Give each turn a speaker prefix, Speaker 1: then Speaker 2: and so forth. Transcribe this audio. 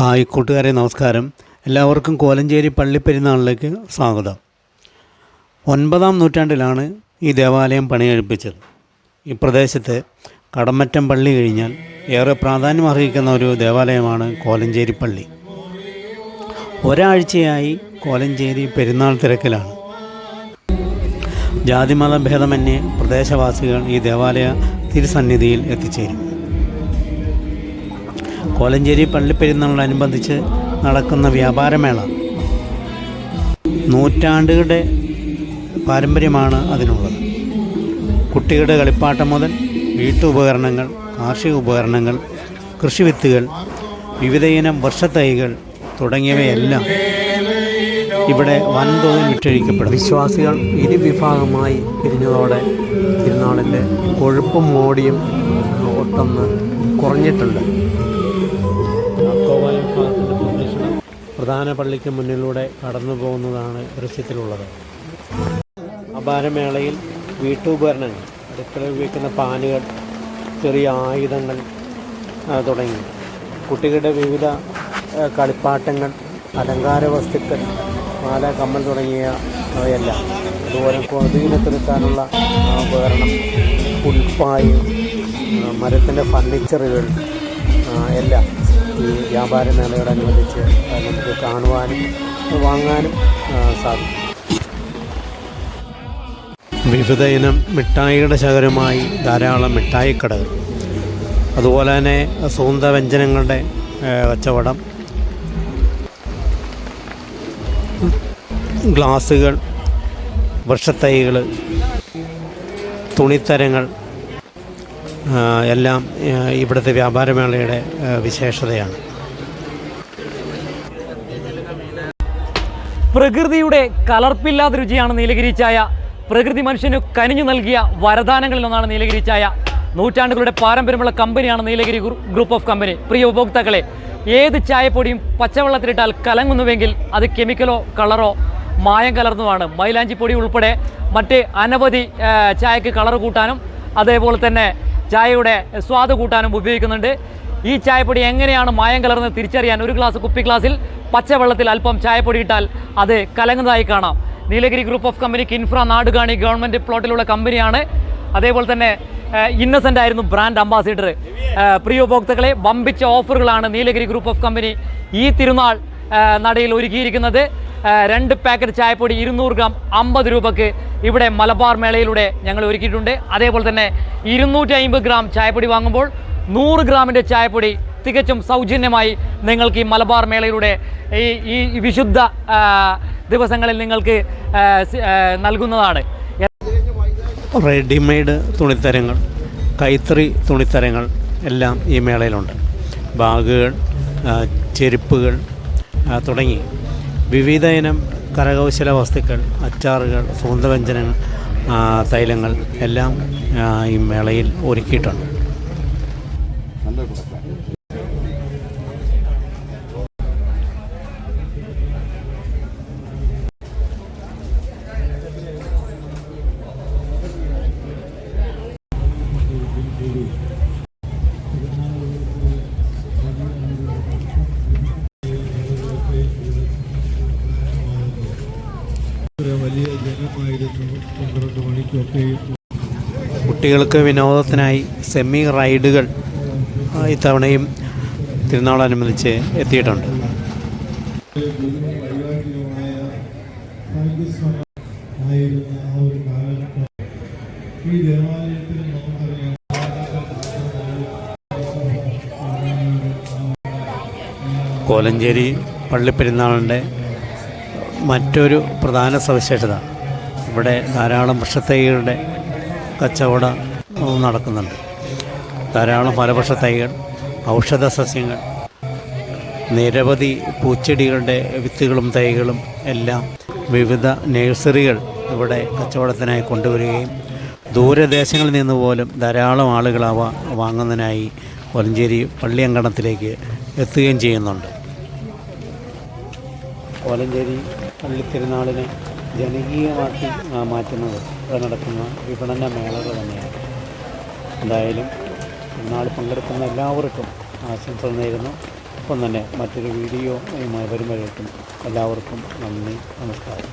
Speaker 1: Hi കൂട്ടുകാരെ നമസ്കാരം. എല്ലാവർക്കും കോലഞ്ചേരി പള്ളിപ്പെരുന്നാളിലേക്ക് സ്വാഗതം. ഒൻപതാം നൂറ്റാണ്ടിലാണ് ഈ ദേവാലയം പണികഴിപ്പിച്ചത്. ഈ പ്രദേശത്തെ കടമറ്റം പള്ളി കഴിഞ്ഞാൽ ഏറെ പ്രാധാന്യം അർഹിക്കുന്ന ഒരു ദേവാലയമാണ് കോലഞ്ചേരി പള്ളി. ഒരാഴ്ചയായി കോലഞ്ചേരി പെരുന്നാൾ തിരക്കിലാണ്. ജാതിമത ഭേദമന്യേ പ്രദേശവാസികൾ ഈ ദേവാലയ തിരുസന്നിധിയിൽ എത്തിച്ചേരും. കോലഞ്ചേരി പള്ളിപ്പെരുന്നാളിനനുബന്ധിച്ച് നടക്കുന്ന വ്യാപാരമേള. നൂറ്റാണ്ടുകളുടെ പാരമ്പര്യമാണ് അതിനുള്ളത്. കുട്ടികളുടെ കളിപ്പാട്ടം മുതൽ വീട്ടുപകരണങ്ങൾ കാർഷിക ഉപകരണങ്ങൾ കൃഷിവിത്തുകൾ വിവിധയിനം വർഷത്തൈകൾ തുടങ്ങിയവയെല്ലാം ഇവിടെ വൻതോതിൽ വിറ്റഴിക്കപ്പെടും വിശ്വാസികൾ ഇരുവിഭാഗമായി പിരിഞ്ഞതോടെ തിരുനാളിന്റെ കൊഴുപ്പും മോടിയും ഒട്ടൊന്ന് കുറഞ്ഞിട്ടുണ്ട്. പ്രധാന പള്ളിക്ക് മുന്നിലൂടെ കടന്നു പോകുന്നതാണ് ദൃശ്യത്തിലുള്ളത്. അപാരമേളയിൽ വീട്ടുപകരണങ്ങൾ അടുക്കളയിൽ ഉപയോഗിക്കുന്ന പാനുകൾ ചെറിയ ആയുധങ്ങൾ തുടങ്ങി. കുട്ടികളുടെ വിവിധ കളിപ്പാട്ടങ്ങൾ അലങ്കാര വസ്തുക്കൾ മാല കമ്മൽ തുടങ്ങിയ അവയെല്ലാം. അതുപോലെ കൊതുകിനെത്തിരുത്താനുള്ള ഉപകരണം പുൽപ്പായും മരത്തിന്റെ ഫർണിച്ചറുകൾ എല്ലാം ഈ വ്യാപാര മേളയോടനുബന്ധിച്ച് നമുക്ക് കാണുവാനും വാങ്ങാനും സാധിക്കും. വിവിധ ഇനം മിഠായിയുടെ ശകരമായി ധാരാളം മിഠായിക്കടകൾ. അതുപോലെ തന്നെ സുഗന്ധവ്യഞ്ജനങ്ങളുടെ വ്യഞ്ജനങ്ങളുടെ കച്ചവടം. ഗ്ലാസുകൾ വൃക്ഷത്തൈകൾ തുണിത്തരങ്ങൾ എല്ലാം ഇവിടുത്തെ വ്യാപാരമേളയുടെ വിശേഷതയാണ്.
Speaker 2: പ്രകൃതിയുടെ കലർപ്പില്ലാത്ത രുചിയാണ് നീലഗിരി ചായ പ്രകൃതി മനുഷ്യന് കനിഞ്ഞു നൽകിയ വരദാനങ്ങളിൽ ഒന്നാണ് നീലഗിരി ചായ നൂറ്റാണ്ടുകളുടെ പാരമ്പര്യമുള്ള കമ്പനിയാണ് നീലഗിരി ഗ്രൂപ്പ് ഓഫ് കമ്പനി. പ്രിയ ഉപഭോക്താക്കളെ ഏത് ചായപ്പൊടിയും പച്ചവെള്ളത്തിലിട്ടാൽ കലങ്ങുന്നുവെങ്കിൽ അത് കെമിക്കലോ കളറോ മായം കലർന്നുമാണ് മൈലാഞ്ചിപ്പൊടി ഉൾപ്പെടെ മറ്റ് അനവധി ചായക്ക് കളർ കൂട്ടാനും അതേപോലെ തന്നെ ചായയുടെ സ്വാദ് കൂട്ടാനും ഉപയോഗിക്കുന്നുണ്ട്. ഈ ചായപ്പൊടി എങ്ങനെയാണ് മായം കലർന്ന് തിരിച്ചറിയാൻ ഒരു ഗ്ലാസ് കുപ്പി ഗ്ലാസ്സിൽ പച്ചവെള്ളത്തിൽ അല്പം ചായപ്പൊടി ഇട്ടാൽ അത് കലങ്ങുന്നതായി കാണാം. നീലഗിരി ഗ്രൂപ്പ് ഓഫ് കമ്പനിക്ക് ഇൻഫ്ര നാടുകാണി ഗവൺമെന്റ് പ്ലോട്ടിലുള്ള കമ്പനിയാണ്. അതേപോലെ തന്നെ ഇന്നസെന്റ് ആയിരുന്നു ബ്രാൻഡ് അംബാസിഡർ. പ്രിയ ഉപഭോക്താക്കളെ വമ്പിച്ച ഓഫറുകളാണ് നീലഗിരി ഗ്രൂപ്പ് ഓഫ് കമ്പനി ഈ തിരുനാൾ നടയിൽ ഒരുക്കിയിരിക്കുന്നത്. രണ്ട് പാക്കറ്റ് ചായപ്പൊടി ഇരുന്നൂറ് ഗ്രാം അമ്പത് രൂപക്ക് ഇവിടെ മലബാർ മേളയിലൂടെ ഞങ്ങൾ ഒരുക്കിയിട്ടുണ്ട്. അതേപോലെ തന്നെ ഇരുന്നൂറ്റി അമ്പത് ഗ്രാം ചായപ്പൊടി വാങ്ങുമ്പോൾ നൂറ് ഗ്രാമിന്റെ ചായപ്പൊടി തികച്ചും സൗജന്യമായി നിങ്ങൾക്ക് ഈ മലബാർ മേളയിലൂടെ ഈ ഈ വിശുദ്ധ ദിവസങ്ങളിൽ നിങ്ങൾക്ക് നൽകുന്നതാണ്.
Speaker 1: റെഡിമെയ്ഡ് തുണിത്തരങ്ങൾ കൈത്തറി തുണിത്തരങ്ങൾ എല്ലാം ഈ മേളയിലുണ്ട്. ബാഗുകൾ ചെരുപ്പുകൾ തുടങ്ങി. വിവിധ ഇനം കരകൗശല വസ്തുക്കൾ അച്ചാറുകൾ സുഗന്ധവ്യഞ്ജനങ്ങൾ തൈലങ്ങൾ എല്ലാം ഈ മേളയിൽ ഒരുക്കിയിട്ടുണ്ട്. കുട്ടികൾക്ക് വിനോദത്തിനായി സെമി റൈഡുകൾ ഇത്തവണയും തിരുനാളനുബന്ധിച്ച് എത്തിയിട്ടുണ്ട്. കോലഞ്ചേരി പള്ളിപ്പെരുന്നാളിന്റെ മറ്റൊരു പ്രധാന സവിശേഷത ഇവിടെ ധാരാളം വൃക്ഷത്തൈകളുടെ കച്ചവടം നടക്കുന്നുണ്ട്. ധാരാളം ഫലവൃക്ഷ തൈകൾ ഔഷധ സസ്യങ്ങൾ നിരവധി പൂച്ചെടികളുടെ വിത്തുകളും തൈകളും എല്ലാം വിവിധ നഴ്സറികൾ ഇവിടെ കച്ചവടത്തിനായി കൊണ്ടുവരികയും ദൂരദേശങ്ങളിൽ നിന്ന് പോലും ധാരാളം ആളുകൾ അവ വാങ്ങുന്നതിനായി കോലഞ്ചേരി പള്ളിയങ്കണത്തിലേക്ക് എത്തുകയും ചെയ്യുന്നുണ്ട്. കോലഞ്ചേരി പള്ളിത്തിരുനാളിനെ ജനകീയമാക്കി മാറ്റുന്നത് ഇവിടെ നടക്കുന്ന വിപണന മേളകൾ തന്നെയാണ്. എന്തായാലും ഇന്നാൾ പങ്കെടുക്കുന്ന എല്ലാവർക്കും ആശംസ നേരുന്നു. ഒപ്പം തന്നെ മറ്റൊരു വീഡിയോ വരുമ്പോഴേക്കും എല്ലാവർക്കും നന്ദി നമസ്കാരം.